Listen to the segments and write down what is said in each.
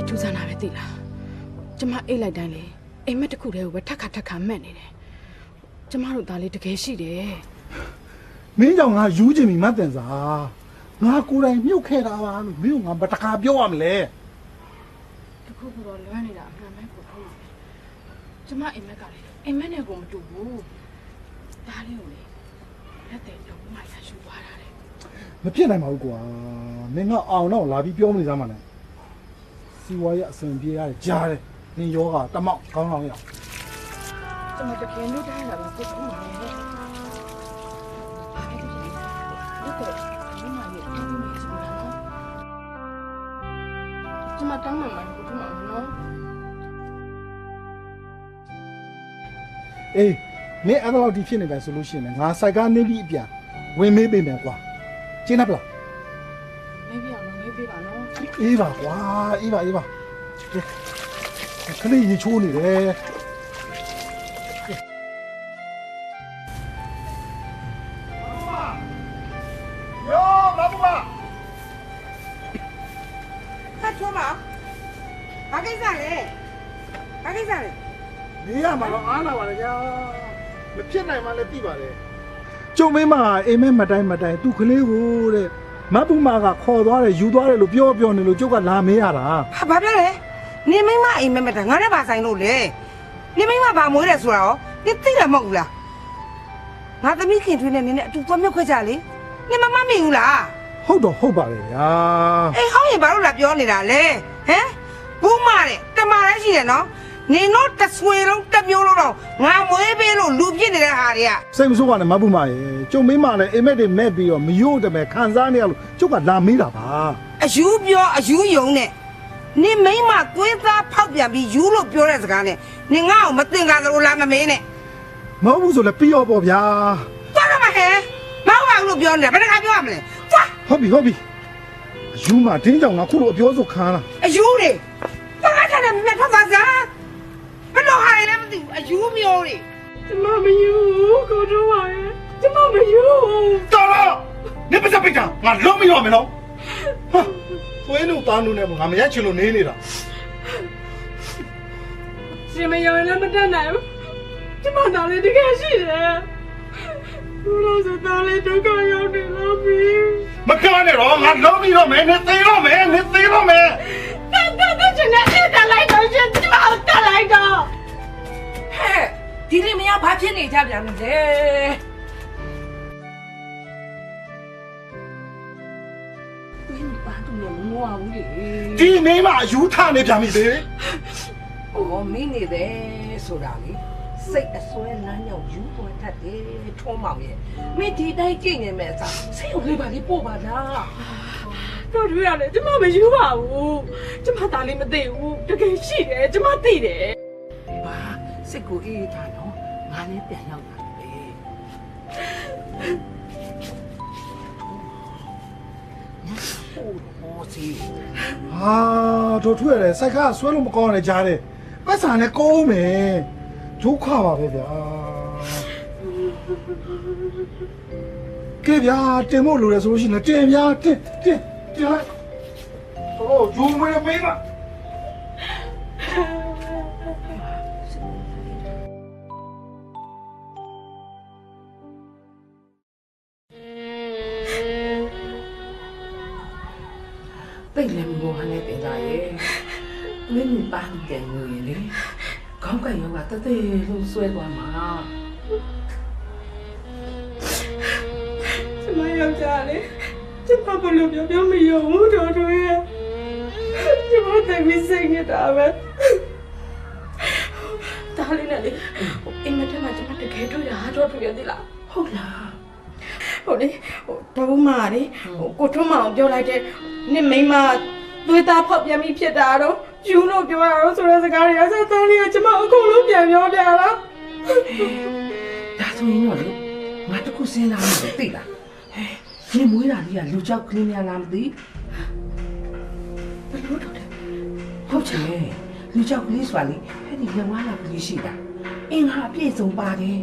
သိထူးဆန်းတာပဲသိလားကျမအိတ်လိုက်တိုင်းလေအိမ်မက်တစ်ခုတည်းကိုပဲထက်ခါထက်ခါမှတ်နေတယ်ကျမတို့သားလေးတကယ်ရှိတယ်မင်းကြောင့်ငါယူချင်ပြီမတ်တင်စာငါကိုယ်တိုင်မြုပ်ခဲ့တာပါလို့မင်းကငါဘယ်တခါပြောရမလဲတခုခုတော့လွမ်းနေတာအမှန်ပဲကိုထုံးပါကျမအိမ်မက်ကလေအိမ်မက်နဲ့ကိုမတူဘူးသားလေးကိုလေလက်တဲ့တော့မှရရှူသွားတာလေမဖြစ်နိုင်ပါဘူးကွာမင်းကအောင်တော့လာပြီးပြောမနေစမ်းပါနဲ့ စီဝါရအစဉ်ပြေရတယ်ကြားတယ်နင်ယောဂတမောက်ကောင်းအောင်ရကျမတကယ်လို့တိုင်းလာတော့ကိုထုံးပါလေလက်တဲ့ဒီမှာရေအင်းကြီးနေချင်တာနော်ကျမတောင်းမှမှာကိုထုံးပါနော်အေးမင်းအဲ့တော့ဒီဖြစ်နေတယ်ဆိုလို့ရှိရင်လည်းငါစိုက်ကားနေပြီးအပြန်ဝင်မေးပေးမယ်ကွာကျင်းနပ်ပလားမေးပြအောင်မေးပြပါနော် အေးပါကွာအေးပါအေးပါကဲခလေးရေချိုးနေတယ်ယောမဘူမဟာချိုးပါဘာကိစ္စလဲဘာကိစ္စလဲနေရမှာတော့အားလာပါလေကြာမဖြစ်နိုင်မှလည်းသိပါတယ်ကျုံမင်းမအိမ်မဲမတိုင်းမတိုင်းသူ့ကလေးကိုတဲ့ မဘူမကခေါ်သွားတယ်ယူသွားတယ်လို့ပြောပြောနေလို့ကျုပ်ကလာမေးရတာဟာဘာပြောလဲနေမိမအိမ်မက်မက်တာငါနဲ့ဘာဆိုင်လို့လဲနေမိမဘာမွေးတယ်ဆိုတာရောနေသိတယ်မဟုတ်ဘူးလားငါသမီးခင်ထွေးနဲ့နေနဲ့အတူသွားမြုပ်ခွက်ကြလေနေမမမင်ဘူးလားဟုတ်တော့ဟုတ်ပါလေဗျာအေးဟောင်းရင်ဘာလို့လာပြောနေတာလဲဟမ်ဘူးမတဲ့တမားလည်းရှိတယ်နော် နေတော့တဆွေလုံးတစ်မျိုးလုံးတော့ငါမွေးပေးလို့လူပြစ်နေတဲ့ဟာတွေကစိတ်မဆိုးပါနဲ့မဘူမရေကျုံမင်းမလည်းအိမ်မက်တွေမဲ့ပြီးတော့မယို့တယ်မဲ့ခံစားနေရလို့ကျုပ်ကလာမေးတာပါအယူပြောအယူယုံနဲ့နေမိမသွေးသားဖောက်ပြန်ပြီးယူလို့ပြောတဲ့စကားနဲ့နေငါ့ကိုမတင်ကားသလိုလားမမင်းနဲ့မဟုတ်ဘူးဆိုလည်းပြီးရောပေါ့ဗျာသွားတော့မဟဲမောက်ပါဘူးလို့ပြောနေတာဘယ်တခါပြောရမလဲသွားဟုတ်ပြီဟုတ်ပြီအယူမတင်းကြောင်ငါခုလိုအပြောဆိုခံတာ အယူတွေသွားကားတဲ့မြတ်ဖတ်ပါစား ယူမျိုးတွေကျမမယူကိုထုံးပါရဲ့ကျမမယူတော်တော့နေပါစပိတ်တာငါလုံးမရောမယ်နော်ဟာသွေးလို့သားလို့နဲ့ငါမရက်ချင်လို့နေနေတာရှင်မယောလည်းမတတ်နိုင်ဘူးကျမသားလေးတကယ်ရှိတယ်ဘုရားစသားလေးဒုက္ခရောက်နေလို့ပြီမကနဲ့တော့ငါလုံးမရောမယ်နေသေးတော့မယ်နေသေးတော့မယ်တတ်တတ်တတ်ချင်တဲ့အဲ့တက်လိုက် နေကြပြန်လဲဝင်းပါတူနေမငိုအောင်လေဒီမိမအယူထနေပြန်ပြီလေ။အော်မင်းနေတယ်ဆိုတာလေစိတ်အစွဲလမ်းရောက်ယူပေါ်တတ်တယ်ထုံးမောင်ရဲ့မင်းဒီတိုင်းကြည့်နေမဲ့အစားစိတ်ကိုလေးပါလေးပို့ပါလားတော့တွေ့ရတယ်ကျမမယူပါဘူးကျမသားလေးမသိဘူးတကယ်ရှိတယ်ကျမသိတယ်ဒီပါစိတ်ကိုအေးထားတော့ ငါလည်းပြန်ရောက်လာပြီညဟိုဟိုစီဟာတို့ထွက်ရတယ်စိုက်ခါဆွဲလို့မကောင်းရတယ်ကြားတယ်ပတ်စံနဲ့ကုန်းမယ်ဒုက္ခပါပဲဗျာကဲဗျာတင်ဖို့လိုတယ်ဆိုလို့ရှိရင်လည်းတင်ဗျာတင်တင်တင်လိုက်တော့ဂျုံမရမေးပါ တိတ်လည်းမမောဟနဲ့တင်သားရဲ့မင်းမပန်းတယ်ငွေလေခေါင်းကရောကတသေးလို့ဆွဲသွားမှာကျမယောက်ျားလေးကျမဘလို့ပြောပြောမယုံဘူးတော်တော်ရဲ့ကျမတကယ်စိတ်နေတာပဲဒါလေးနဲ့လေအိမ်မထက်မှာကျမတကယ်တွေ့တာတော့တွေ့ရသေးလားဟုတ်လား ဟုတ်လေဟိုတဘုမလေဟိုကိုထွန်းမအောင်ပြောလိုက်တဲ့နင့်မိမသွေးသားဖောက်ပြန်ပြီးဖြစ်တာတော့ယူလို့ပြောတာတော့ဆိုတဲ့စကားတွေကစသားလေးကကျမအကုန်လုံးပြန်ပြောပြတာဒါဆိုရင်တော့လေငါတခုစဉ်းစားနေတယ်သိလားဟဲ့နေမွေးတာလေးကလူကြောက်ကလေးများလားမသိဘယ်လိုတော့လဲဟုတ်ချင်လူကြောက်ကလေးဆိုတာလေအဲ့ဒီလက်ဝါးလာကလေးရှိတာအင်ဟာအပြည့်စုံပါတယ်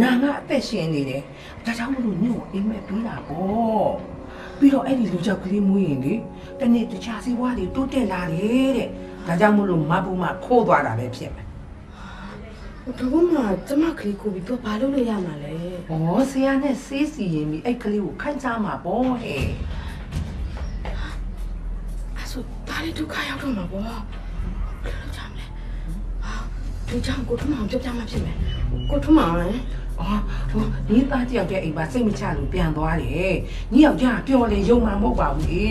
နာကအသက်ရှင်နေတယ်ဒါကြောင့်မလို့ညို့အိမ်မက်ပြီးတာပေါ့ပြီးတော့အဲ့ဒီလူကြောက်ကလေးမွေးရင်လေတနေ့တခြားစီးပွားတွေတိုးတက်လာတယ်တဲ့ဒါကြောင့်မို့လို့မပူမခိုးသွားတာပဲဖြစ်မယ်တဘုမကျမကလေးကိုပြီးတော့ဘာလုပ်လို့ရမှာလဲ။ဩဆရာနဲ့ဆေးစီရင်ပြီးအဲ့ကလေးကိုခိုင်းချမှာပေါ့ဟဲ့အဲ့ဆိုဒါလေးဒုက္ခရောက်တော့မှာပေါ့ဘယ်လိုလုပ်ကြမလဲဟာဒီကြောင့်ကိုထမအောင်ပြောပြမှဖြစ်မယ်ကိုထမအောင်လေ။ အော်ဟိုညီသားကြီးယောက်ျားအိမ်မှာစိတ်မချလို့ပြန်သွားတယ်ညီယောက်ျားပျော်လေယုံမှာမဟုတ်ပါဘူးလေ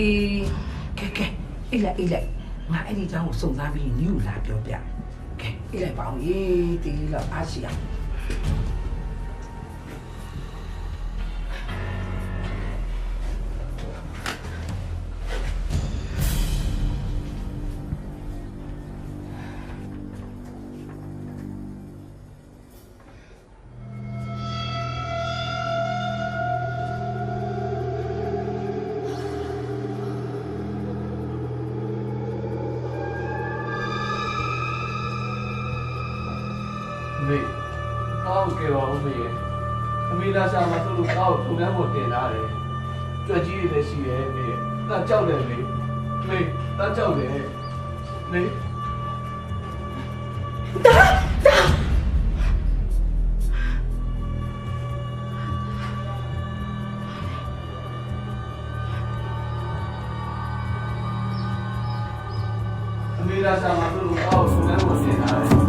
ကဲကဲအိတ်လိုက်အိတ်လိုက်ငါအဲ့ဒီအကြောင်းကိုစုံစမ်းပြီးညီကိုလာပြောပြကဲအိတ်လိုက်ပါအောင်ရေးတေးလောက်အားရှိအောင် မေကောင်းကဲပါဦးမေအမေလာရှာမှာဆိုလို့ကောက်ထုံနှမ်းပေါ်တင်လာတယ်ကြွက်ကြီးတွေလည်းရှိရဲ့မေတတ်ကြောက်တယ်မေမေတတ်ကြောက်တယ်မေအမေလာရှာမှာဆိုလို့ကောက်ထုံနှမ်းပေါ်တင်လာတယ်။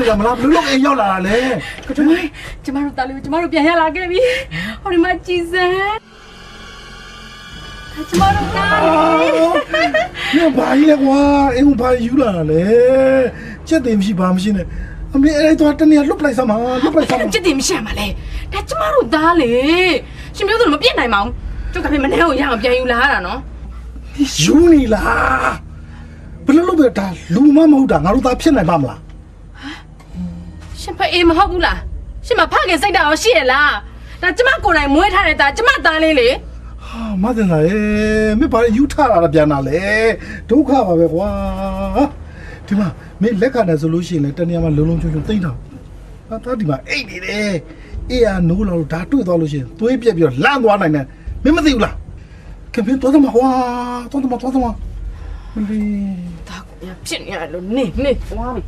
နေကြမလားဘလူးလုံးအိမ်ရောက်လာတာလေကိုထွန်းလေးကျမတို့တားလေးကိုကျမတို့ပြန်ရလာခဲ့ပြီဟိုဒီမှာကြည်စမ်းကျမတို့တားလေးညဘာကြီးလဲကွာအိမ်ကိုဘာယူလာတာလဲချက်တင်မရှိဘာမရှိနဲ့အမေအဲ့တော့တနေလွတ်ပလိုက်စမ်းပါလွတ်ပလိုက်စမ်းပါချက်တင်မရှိရမှာလေဒါကျမတို့သားလေရှင်ပြောသလိုမပြစ်နိုင်ပါဘူးကျောက်ကဖေးမနှဲကိုရအောင်ပြန်ယူလာရတာနော်ယူနေလားဘယ်လိုလုပ်ရတာလူမမဟုတ်တာငါတို့သားဖြစ်နိုင်ပါမလား ရှင်ဖအေးမဟုတ်ဘူးလားရှင်မဖခင်စိတ်ဓာတ်ရောရှိရလားဒါကျမကိုယ်တိုင်မွေးထားတဲ့သားကျမသားလေးလေဟာမတင်လာရေမင်းဘာယူထလာတာပြန်လာလေဒုက္ခပါပဲကွာဒီမှာမင်းလက်ခံတယ်ဆိုလို့ရှိရင်လည်းတနေ့မှလုံးလုံးချုံချုံတိမ့်တော့ဟာတာဒီမှာအိတ်နေတယ်အေးရနိုးလာလို့ဒါတွေ့သွားလို့ရှိရင်သွေးပြက်ပြီးတော့လန့်သွားနိုင်တယ်မင်းမသိဘူးလားကင်ပင်းသွားတော့မှာကွာသွားတော့မှာသွားတော့မှာမလီဒါကဖြစ်နေရလို့နေနေသွားပြီ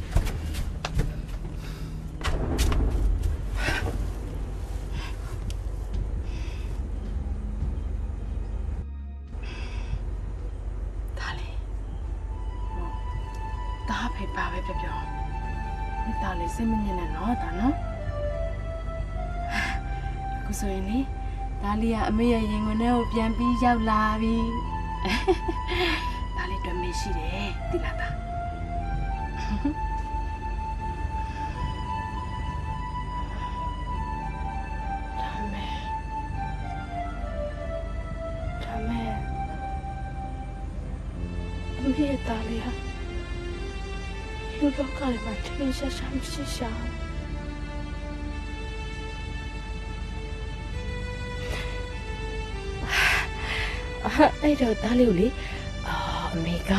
စိတ်မညစ်နဲ့နော်ဒါနော်အခုဆိုရင်လေဒါလေးကအမေရဲ့ရင်ခွင်ထဲကိုပြန်ပြီးရောက်လာပြီဒါလေးတွေ့မေးရှိတယ်ဒီလားသားဒါမဲ့ဒါမဲ့အမေရဲ့ဒါလေးဟာ လူလောကထဲမှာထင်ရှားရှားမရှိရှားအဲ့တော့သားလေးကိုလေအာအမေက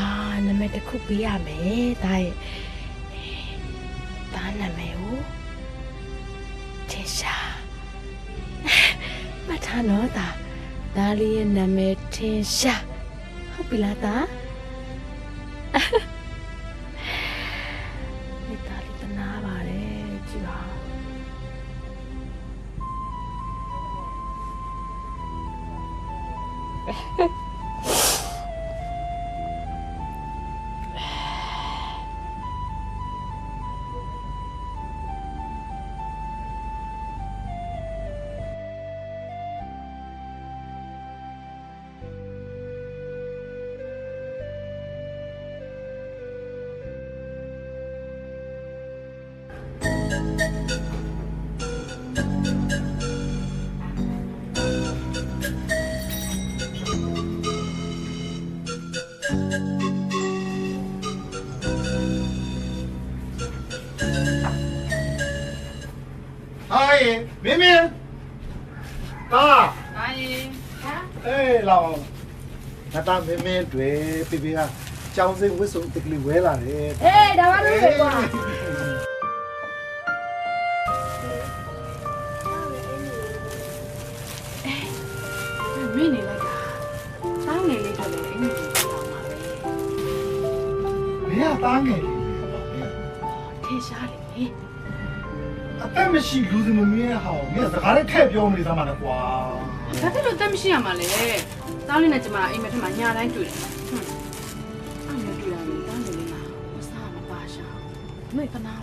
နာမည်တစ်ခုပေးရမယ်ဒါရဲ့ဒါနာမည်ကိုထေရှာမထားတော့ဒါသားလေးရဲ့နာမည်ထေရှာဟုတ်ပြီလားသား ဟိုင်းမင်းမင်းတာဒါရင်အေးလောင်ငါတာမင်းမင်းတွေပြပြကကြောင်းစိဝစ်စုံတကလေးဝဲလာတယ်ဟေးဒါမှလို့ပဲကွာ မင်းနေလိုက်တာတောင်းငယ်လေးတော့လည်းအင်္ဂလိပ်ပြောင်းပါပဲမင်းကတားငယ်ထေရှားလေအသက်မရှိလူစမမင်းရဲ့ဟောင်းမင်းစကားလေးထည့်ပြောနေသမှာလေကွာဘာဖြစ်လို့တက်မရှိရမှာလဲတောင်းလေးနဲ့ကျမအိမ်မက်ထမှာညာတိုင်းတွေ့တယ်ဟွန်းအဲ့လိုတွေ့ရတယ်တောင်းငယ်လေးမှာမစားမပါရှာမေကနာပါ